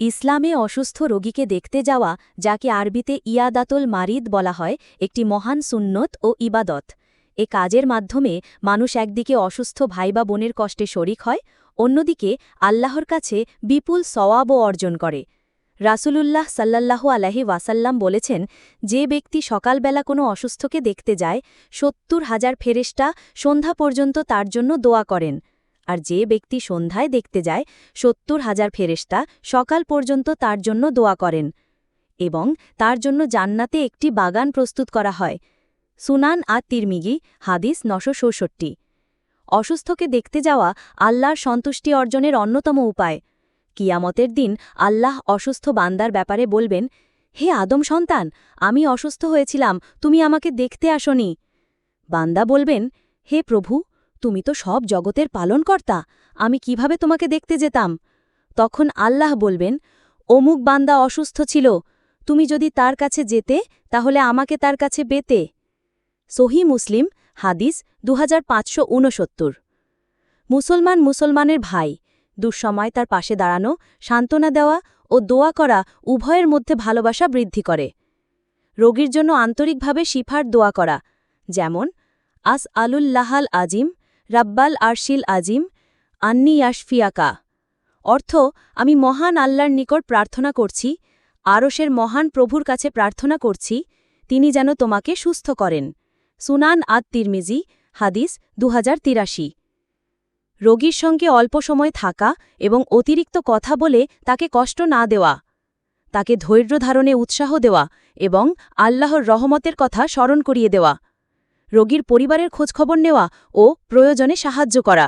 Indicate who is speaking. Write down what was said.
Speaker 1: ইসলামে অসুস্থ রোগীকে দেখতে যাওয়া, যাকে আরবিতে ইয়াদাতুল মারিদ বলা হয়, একটি মহান সুন্নত ও ইবাদত। এ কাজের মাধ্যমে মানুষ একদিকে অসুস্থ ভাই বা বোনের কষ্টে শরিক হয়, অন্যদিকে আল্লাহর কাছে বিপুল সওয়াবও অর্জন করে। রাসূলুল্লাহ সাল্লাল্লাহু আলাহি ওয়াসাল্লাম বলেছেন, যে ব্যক্তি সকালবেলা কোনো অসুস্থকে দেখতে যায়, সত্তর হাজার ফেরেস্টা সন্ধ্যা পর্যন্ত তার জন্য দোয়া করেন। আর যে ব্যক্তি সন্ধ্যায় দেখতে যায়, সত্তর হাজার ফেরেস্তা সকাল পর্যন্ত তার জন্য দোয়া করেন এবং তার জন্য জান্নাতে একটি বাগান প্রস্তুত করা হয়। সুনান আর তিরমিগি হাদিস নশো অসুস্থকে দেখতে যাওয়া আল্লাহর সন্তুষ্টি অর্জনের অন্যতম উপায়। কিয়ামতের দিন আল্লাহ অসুস্থ বান্দার ব্যাপারে বলবেন, হে আদম সন্তান, আমি অসুস্থ হয়েছিলাম, তুমি আমাকে দেখতে আসনি। বান্দা বলবেন, হে প্রভু তুমি তো সব জগতের পালনকর্তা, আমি কীভাবে তোমাকে দেখতে যেতাম? তখন আল্লাহ বলবেন, অমুক বান্দা অসুস্থ ছিল, তুমি যদি তার কাছে যেতে, তাহলে আমাকে তার কাছে বেতে। সহি মুসলিম, হাদিস দু হাজার পাঁচশো ঊনসত্তর। মুসলমান মুসলমানের ভাই, দুঃসময় তার পাশে দাঁড়ানো, সান্ত্বনা দেওয়া ও দোয়া করা উভয়ের মধ্যে ভালোবাসা বৃদ্ধি করে। রোগীর জন্য আন্তরিকভাবে শিফার দোয়া করা, যেমন, আস আলুল্লাহাল আজিম রাব্বাল আরশিল আজিম, আন্নি ইয়াশফিয়াকা। অর্থ, আমি মহান আল্লাহর নিকট প্রার্থনা করছি, আরশের মহান প্রভুর কাছে প্রার্থনা করছি, তিনি যেন তোমাকে সুস্থ করেন। সুনান আদ তিরমিজি হাদিস দু হাজার তিরাশি। রোগীর সঙ্গে অল্প সময় থাকা এবং অতিরিক্ত কথা বলে তাকে কষ্ট না দেওয়া, তাকে ধৈর্য ধারণে উৎসাহ দেওয়া এবং আল্লাহর রহমতের কথা স্মরণ করিয়ে দেওয়া। রোগীর পরিবারের খোঁজখবর নেওয়া ও প্রয়োজনে সাহায্য করা।